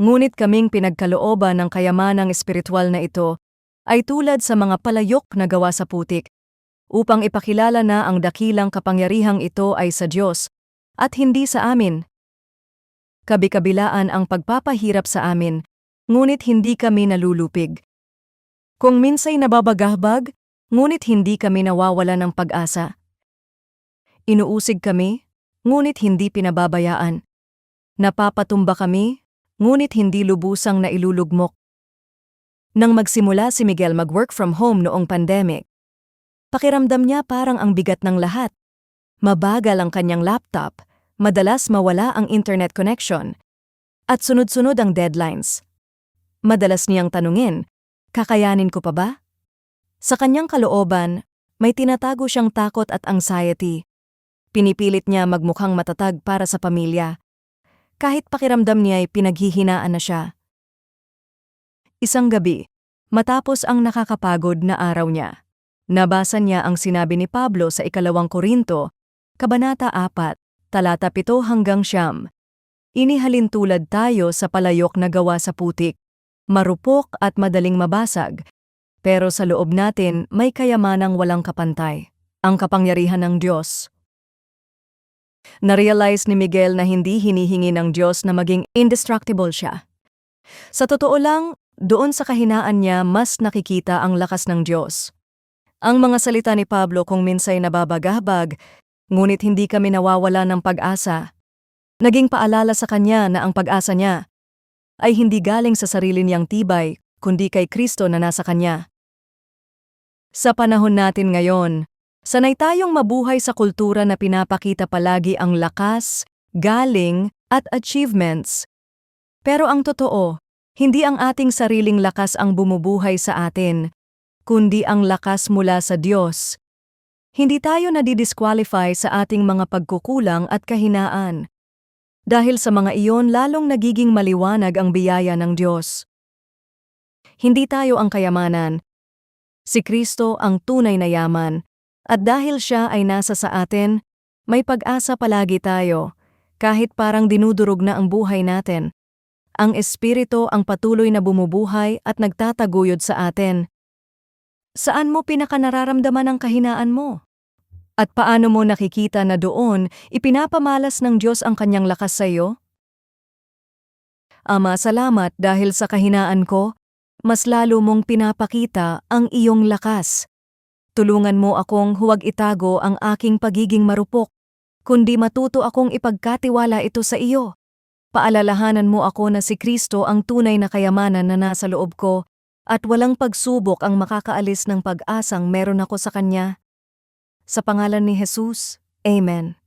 Ngunit kaming pinagkalooban ng kayamanang espiritual na ito ay tulad sa mga palayok na gawa sa putik, upang ipakilala na ang dakilang kapangyarihang ito ay sa Diyos at hindi sa amin. Kabi-kabilaan ang pagpapahirap sa amin, ngunit hindi kami nalulupig. Kung minsay nababagahbag, ngunit hindi kami nawawala ng pag-asa. Inuusig kami, ngunit hindi pinababayaan. Napapatumba kami, ngunit hindi lubusang nailulugmok. Nang magsimula si Miguel mag-work from home noong pandemic, pakiramdam niya parang ang bigat ng lahat. Mabagal ang kanyang laptop, madalas mawala ang internet connection, at sunod-sunod ang deadlines. Madalas niyang tanungin, kakayanin ko pa ba? Sa kanyang kalooban, may tinatago siyang takot at anxiety. Pinipilit niya magmukhang matatag para sa pamilya. Kahit pakiramdam niya ay pinaghihinaan na siya. Isang gabi, matapos ang nakakapagod na araw niya, nabasa niya ang sinabi ni Pablo sa ikalawang Korinto, Kabanata 4, talata 7 hanggang siyam. Inihalin tulad tayo sa palayok na gawa sa putik, marupok at madaling mabasag, pero sa loob natin may kayamanang walang kapantay, ang kapangyarihan ng Diyos. Narealize ni Miguel na hindi hinihingi ng Diyos na maging indestructible siya. Sa totoo lang, doon sa kahinaan niya mas nakikita ang lakas ng Diyos. Ang mga salita ni Pablo kung minsay nababagahbag, ngunit hindi kami nawawala ng pag-asa. Naging paalala sa kanya na ang pag-asa niya ay hindi galing sa sarili niyang tibay, kundi kay Kristo na nasa kanya. Sa panahon natin ngayon, sanay tayong mabuhay sa kultura na pinapakita palagi ang lakas, galing, at achievements. Pero ang totoo, hindi ang ating sariling lakas ang bumubuhay sa atin, kundi ang lakas mula sa Diyos. Hindi tayo nadidisqualify sa ating mga pagkukulang at kahinaan. Dahil sa mga iyon lalong nagiging maliwanag ang biyaya ng Diyos. Hindi tayo ang kayamanan. Si Kristo ang tunay na yaman, at dahil siya ay nasa sa atin, may pag-asa palagi tayo, kahit parang dinudurog na ang buhay natin. Ang Espiritu ang patuloy na bumubuhay at nagtataguyod sa atin. Saan mo pinakanararamdaman ang kahinaan mo? At paano mo nakikita na doon ipinapamalas ng Diyos ang kanyang lakas sa iyo? Ama, salamat dahil sa kahinaan ko, mas lalo mong pinapakita ang iyong lakas. Tulungan mo akong huwag itago ang aking pagiging marupok, kundi matuto akong ipagkatiwala ito sa iyo. Paalalahanan mo ako na si Kristo ang tunay na kayamanan na nasa loob ko at walang pagsubok ang makakaalis ng pag-asang meron ako sa Kanya. Sa pangalan ni Jesus, Amen.